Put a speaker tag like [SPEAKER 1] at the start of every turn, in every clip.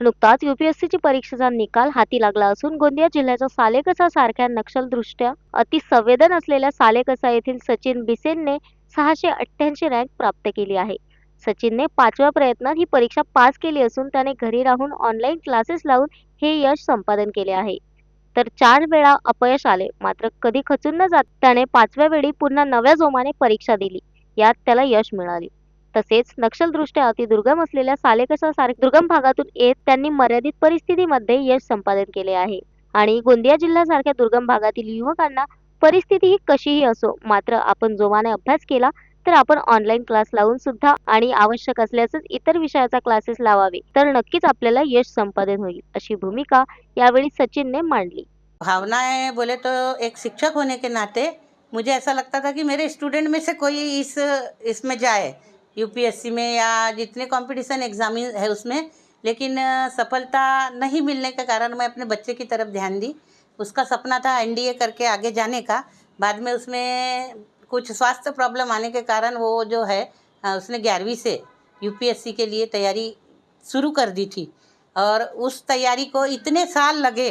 [SPEAKER 1] नुकताच युपीएससीची परीक्षेचा निकाल हाती लागला असून गोंदिया जिल्ह्याच्या सालेकसा सारख्या नक्षलदृष्ट्या अतिसंवेदन असलेल्या सालेकसा येथील सचिन बिसेनने सहाशे अठ्ठ्याऐंशी रँक प्राप्त केली आहे. सचिनने पाचव्या प्रयत्नात ही परीक्षा पास केली असून त्याने घरी राहून ऑनलाईन क्लासेस लावून हे यश संपादन केले आहे. तर चार वेळा अपयश आले मात्र कधी खचून न जात त्याने पाचव्या वेळी पुन्हा नव्या जोमाने परीक्षा दिली. यात त्याला यश मिळाले. तसेच नक्षलदृष्ट्या अतिदुर्गम असलेल्या सालेकसा सारख्या दुर्गम भागातून येत त्यांनी मर्यादित परिस्थितीमध्ये यश संपादन केले आहे. आणि गोंदिया जिल्ह्यासारख्या दुर्गम भागातील युवकांना परिस्थिती ही कशीही असो मात्र आपण जोमाने अभ्यास केला तर आपण ऑनलाईन क्लास लावून सुद्धा आणि आवश्यक असल्यासच इतर विषयाचा क्लासेस लावावे तर नक्कीच आपल्याला यश संपादन होईल अशी भूमिका यावेळी सचिनने मांडली.
[SPEAKER 2] भावनाएं बोले तो एक शिक्षक होने के नाते मुझे ऐसा लगता था कि मेरे स्टूडेंट में से कोई इस इसमें जाए यूपीएससी में या जितने कंपटीशन एग्ज़ाम है उसमें, लेकिन सफलता नहीं मिलने के कारण मैं अपने बच्चे की तरफ़ ध्यान दी। उसका सपना था एनडीए करके आगे जाने का। बाद में उसमें कुछ स्वास्थ्य प्रॉब्लम आने के कारण वो जो है उसने ग्यारहवीं से यूपीएससी के लिए तैयारी शुरू कर दी थी। और उस तैयारी को इतने साल लगे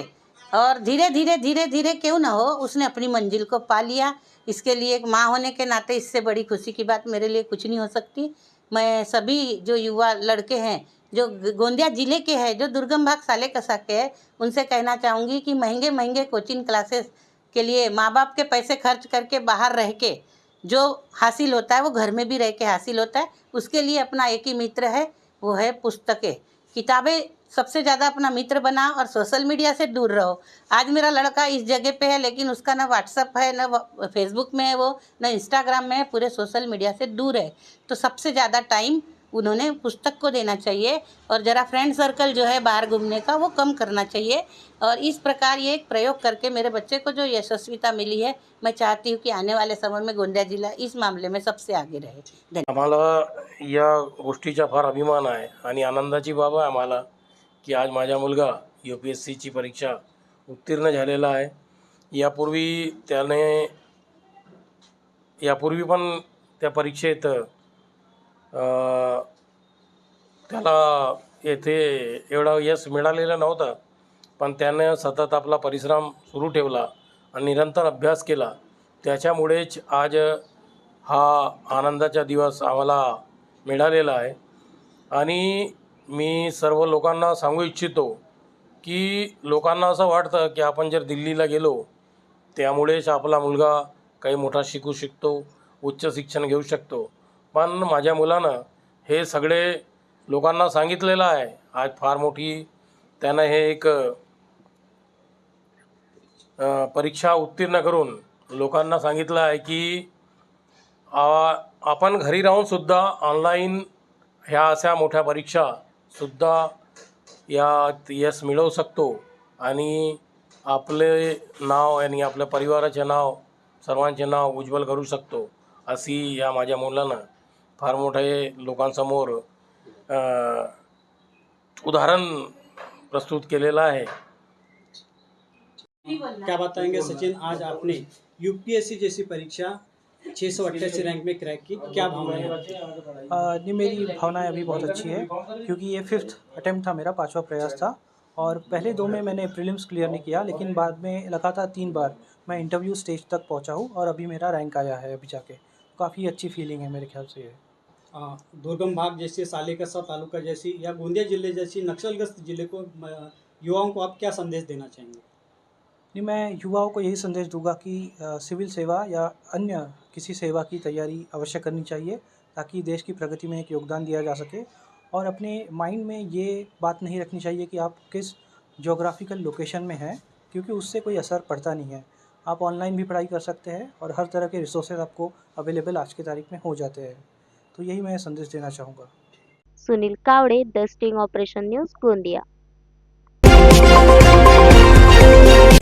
[SPEAKER 2] और धीरे धीरे धीरे धीरे क्यों ना हो, उसने अपनी मंजिल को पा लिया। इसके लिए एक माँ होने के नाते इससे बड़ी खुशी की बात मेरे लिए कुछ नहीं हो सकती। मैं सभी जो युवा लड़के हैं, जो गोंदिया ज़िले के हैं, जो दुर्गम भाग साले कसा के हैं, उनसे कहना चाहूँगी कि महँगे महँगे कोचिंग क्लासेस के लिए माँ बाप के पैसे खर्च करके बाहर रह के जो हासिल होता है, वो घर में भी रह के हासिल होता है। उसके लिए अपना एक ही मित्र है, वो है पुस्तकें। किताबें सबसे ज़्यादा अपना मित्र बना और सोशल मीडिया से दूर रहो। आज मेरा लड़का इस जगह पे है, लेकिन उसका ना व्हाट्सअप है, ना फेसबुक में है वो, ना इंस्टाग्राम में है, पूरे सोशल मीडिया से दूर है। तो सबसे ज़्यादा टाइम उन्होंने पुस्तक को देना चाहिए और ज़रा फ्रेंड सर्कल जो है बाहर घूमने का वो कम करना चाहिए। और इस प्रकार ये एक प्रयोग करके मेरे बच्चे को जो यशस्विता मिली है, मैं चाहती हूँ कि आने वाले समय में गोंदिया जिला इस मामले में सबसे आगे रहे। धन्यवाद
[SPEAKER 3] आम्हाला या गोष्टीचा फार अभिमान आहे आणि आनंदाची बाब आहे आम्हाला. की आज माझा मुलगा यू पी एस सीची परीक्षा उत्तीर्ण झालेला आहे. यापूर्वी त्याने यापूर्वी पण त्या परीक्षेत त्याला येथे एवढा यश मिळालेलं नव्हतं. पण त्यानं सतत आपला परिश्रम सुरू ठेवला आणि निरंतर अभ्यास केला. त्याच्यामुळेच आज हा आनंदाचा दिवस आम्हाला मिळालेला आहे. आणि मी सर्व लोकांना सांगू इच्छितो की लोकांना असं वाटतं की आपण जर दिल्लीला गेलो त्यामुळेच आपला मुलगा काही मोठा शिकू शकतो उच्च शिक्षण घेऊ शकतो. पण माझ्या मुलानं हे सगळे लोकांना सांगितलेलं आहे. आज फार मोठी त्यानं हे एक परीक्षा उत्तीर्ण करून लोकांना सांगितलं आहे की आपण घरी राहूनसुद्धा ऑनलाईन ह्या अशा मोठ्या परीक्षा सुद्धा यात यश मिळवू शकतो. आणि आपले नाव आणि आपल्या परिवाराचे नाव सर्वांचे नाव उज्ज्वल करू शकतो अशी या माझ्या मुलानं फार मोठे लोकांसमोर उदाहरण प्रस्तुत केलेलं आहे.
[SPEAKER 4] क्या बताएंगे सचिन आज आपने यूपीएससी जैसी परीक्षा छः सौ अट्ठासी रैंक में क्रैक की। क्या भावना है?
[SPEAKER 5] आ, नहीं मेरी भावनाएँ अभी बहुत अच्छी है क्योंकि ये फिफ्थ अटैम्प्ट था मेरा पांचवा प्रयास था। और पहले दो में मैंने प्रीलिम्स क्लियर नहीं किया लेकिन बाद में लगातार तीन बार मैं इंटरव्यू स्टेज तक पहुँचा हूँ और अभी मेरा रैंक आया है अभी जाके। काफ़ी अच्छी फीलिंग है मेरे ख्याल से ये।
[SPEAKER 4] दुर्गम भाग जैसे सालेकसा तालुका जैसी या गोंदिया ज़िले जैसी नक्सलग्रस्त ज़िले को युवाओं को आप क्या संदेश देना चाहेंगे?
[SPEAKER 5] नहीं मैं युवाओं को यही संदेश दूँगा कि सिविल सेवा या अन्य किसी सेवा की तैयारी अवश्य करनी चाहिए, ताकि देश की प्रगति में एक योगदान दिया जा सके। और अपने माइंड में ये बात नहीं रखनी चाहिए कि आप किस जोग्राफिकल लोकेशन में हैं, क्योंकि उससे कोई असर पड़ता नहीं है। आप ऑनलाइन भी पढ़ाई कर सकते हैं और हर तरह के रिसोर्सेज आपको अवेलेबल आज की तारीख में हो जाते हैं। तो यही मैं संदेश देना चाहूँगा।
[SPEAKER 1] Sunil Kawade the sting operation news Gondia.